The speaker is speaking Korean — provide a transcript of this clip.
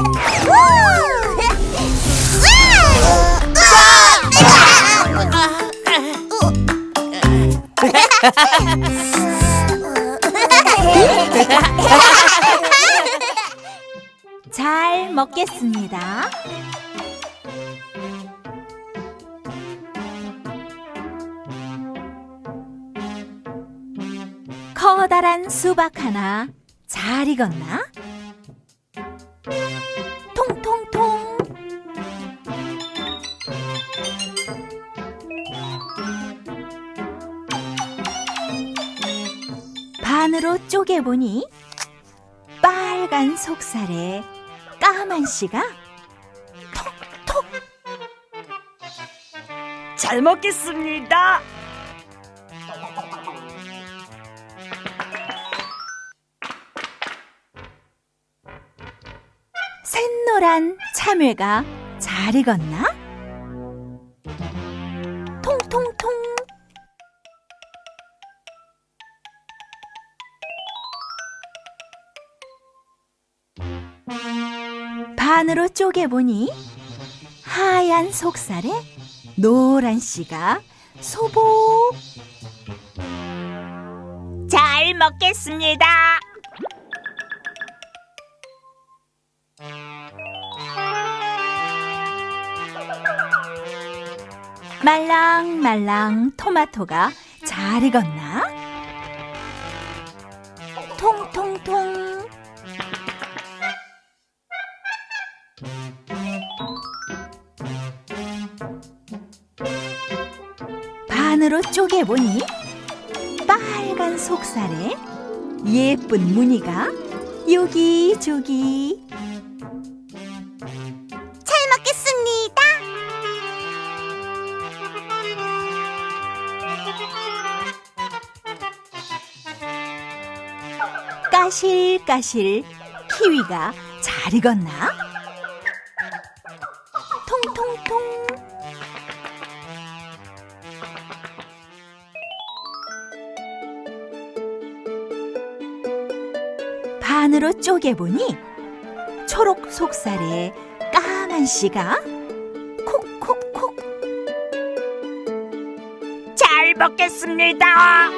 잘 먹겠습니다. 커다란 수박 하나 잘 익었나? 반으로 쪼개보니 빨간 속살에 까만 씨가 톡톡 잘 먹겠습니다. 샛노란 참외가 잘 익었나? 반으로 쪼개보니 하얀 속살에 노란 씨가 소복 잘 먹겠습니다. 말랑말랑 토마토가 잘 익었나? 반으로 쪼개보니 빨간 속살에 예쁜 무늬가 여기저기 잘 먹겠습니다. 까실까실 키위가 잘 익었나? 통통통 반으로 쪼개보니 초록 속살에 까만 씨가 콕콕콕 잘 먹겠습니다.